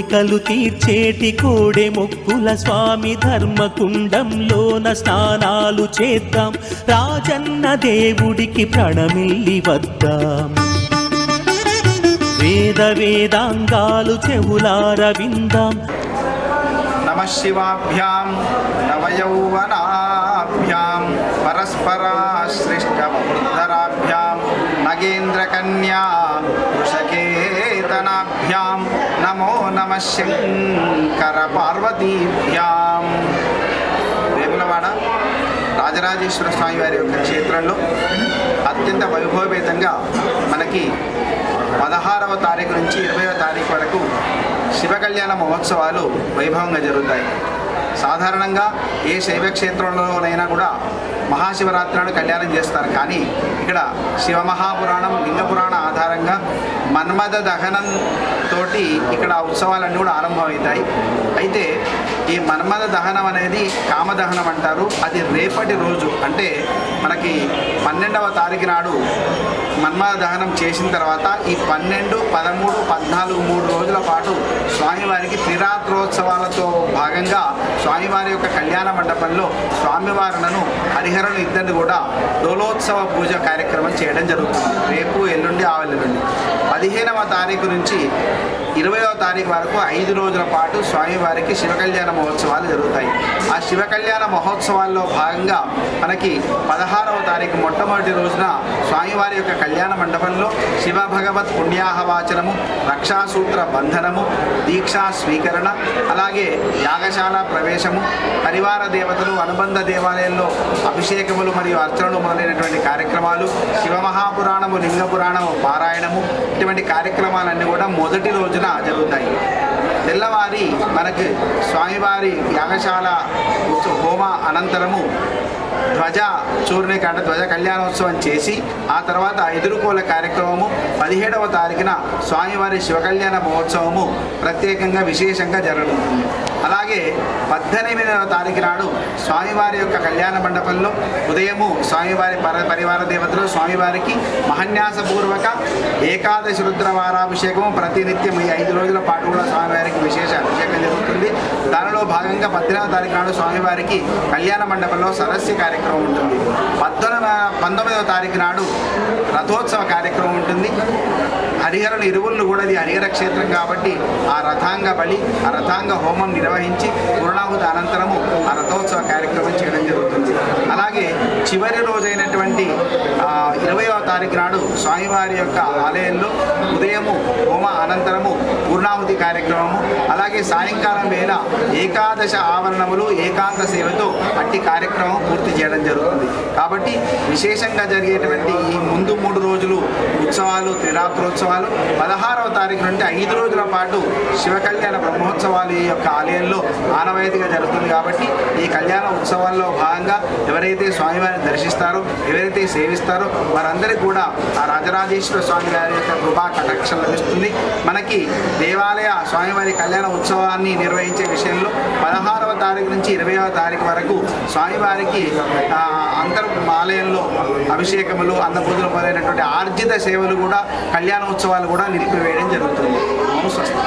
కోరికలు తీర్చేటి కోడే మొక్కుల స్వామి ధర్మకుండంలోన స్నానాలు చేద్దాం. రాజన్న దేవుడికి ప్రణమిల్లి వద్దాం. వేద వేదాంగాలు చెవులార విందాం. నమ శివాభ్యాం నవయౌవనాభ్యాం పరస్పరాశ్లిష్టవృద్ధరాభ్యాం నగేంద్రకన్యా వృషకేతనాభ్యాం నమో నమ శంకర పార్వతీభ్యాం. వేములవాడ రాజరాజేశ్వర స్వామి వారి యొక్క క్షేత్రంలో అత్యంత వైభవపేతంగా మనకి పదహారవ తారీఖు నుంచి ఇరవైవ తారీఖు వరకు శివ కళ్యాణ మహోత్సవాలు వైభవంగా జరుగుతాయి. సాధారణంగా ఏ శైవ క్షేత్రంలోనైనా కూడా మహాశివరాత్రులను కళ్యాణం చేస్తారు. కానీ ఇక్కడ శివమహాపురాణం లింగ మన్మథ దహనం తోటి ఇక్కడ ఉత్సవాలన్నీ కూడా ఆరంభమవుతాయి. అయితే ఈ మన్మథ దహనం అనేది కామదహనం అంటారు. అది రేపటి రోజు. అంటే మనకి పన్నెండవ తారీఖు నాడు మన్మథ దహనం చేసిన తర్వాత ఈ పన్నెండు పదమూడు పద్నాలుగు మూడు రోజుల పాటు స్వామివారికి త్రిరాత్రోత్సవాలతో భాగంగా స్వామివారి యొక్క కళ్యాణ మండపంలో స్వామివారులను హరిహరులు ఇద్దరిని కూడా డోలోత్సవ పూజ కార్యక్రమం చేయడం జరుగుతుంది. రేపు ఎల్లుండి ఆవెల్లుండి. పదిహేనవ తారీఖు నుంచి ఇరవయవ తారీఖు వరకు ఐదు రోజుల పాటు స్వామివారికి శివ కళ్యాణ మహోత్సవాలు జరుగుతాయి. ఆ శివ కళ్యాణ మహోత్సవాల్లో భాగంగా మనకి పదహారవ తారీఖు మొట్టమొదటి రోజున స్వామివారి యొక్క కళ్యాణ మండపంలో శివ భగవత్ పుణ్యాహవాచనము రక్షాసూత్ర బంధనము దీక్షా స్వీకరణ అలాగే యాగశాల ప్రవేశము పరివార దేవతలు అనుబంధ దేవాలయంలో అభిషేకములు మరియు అర్చనలు మొదలైనటువంటి కార్యక్రమాలు శివమహాపురాణము లింగ పురాణము పారాయణము ఇటువంటి కార్యక్రమాలన్నీ కూడా మొదటి రోజున జరుగుతాయి. తెల్లవారి మనకి స్వామివారి యాగశాల హోమ అనంతరము ధ్వజ చూర్ణిక అంటే ధ్వజ కళ్యాణోత్సవం చేసి ఆ తర్వాత ఎదుర్కోల కార్యక్రమము పదిహేడవ తారీఖున స్వామివారి శివ కళ్యాణ మహోత్సవము ప్రత్యేకంగా విశేషంగా జరుగుతుంది అలాగే పద్దెనిమిదవ తారీఖు నాడు స్వామివారి యొక్క కళ్యాణ మండపంలో ఉదయము స్వామివారి పర పరివార దేవతలు స్వామివారికి మహన్యాసపూర్వక ఏకాదశి రుద్రవారాభిషేకం ప్రతినిత్యం ఈ ఐదు రోజుల పాటు కూడా స్వామివారికి విశేష అభిషేకం జరుగుతుంది. దానిలో భాగంగా పద్దెనిమిదవ తారీఖు నాడు స్వామివారికి కళ్యాణ మండపంలో సరస్య కార్యక్రమం ఉంటుంది. పద్దెనిమిది పంతొమ్మిదవ తారీఖు నాడు రథోత్సవ కార్యక్రమం ఉంటుంది. హరిహరుల ఇరువులను కూడా ఇది హరిహర క్షేత్రం కాబట్టి ఆ రథాంగ బలి ఆ రథాంగ హోమం నిర్వహించి పూర్ణాహుత అనంతరము ఆ రథోత్సవ కార్యక్రమం చేయడం జరుగుతుంది అలాగే చివరి రోజైనటువంటి ఇరవయవ తారీఖు నాడు స్వామివారి యొక్క ఆలయంలో ఉదయము హోమ అనంతరము పూర్ణాహుతి కార్యక్రమము అలాగే సాయంకాలం వేళ ఏకాదశ ఆవరణములు ఏకాంత సేవతో అట్టి కార్యక్రమం పూర్తి చేయడం జరుగుతుంది. కాబట్టి విశేషంగా జరిగేటువంటి ఈ ముందు మూడు రోజులు ఉత్సవాలు త్రిరాత్రోత్సవాలు పదహారవ తారీఖు నుండి ఐదు రోజుల పాటు శివ కళ్యాణ బ్రహ్మోత్సవాలు ఈ యొక్క ఆలయంలో ఆనవాయితీగా జరుగుతుంది కాబట్టి ఈ కళ్యాణ ఉత్సవాల్లో భాగంగా ఎవరైతే స్వామివారిని దర్శిస్తారో ఎవరైతే సేవిస్తారో వారందరికీ కూడా ఆ రాజరాజేశ్వర స్వామి వారి యొక్క కృపా కటాక్షం లభిస్తుంది. మనకి దేవాలయ స్వామివారి కళ్యాణ ఉత్సవాన్ని నిర్వహించే విషయంలో పదహారు తారీఖు నుంచి ఇరవైవ తారీఖు వరకు స్వామివారికి అంతర్ ఆలయంలో అభిషేకములు అన్నపూజలు మొదలైనటువంటి ఆర్జిత సేవలు కూడా కళ్యాణోత్సవాలు కూడా నిలిపివేయడం జరుగుతుంది. ఓం స్వస్తి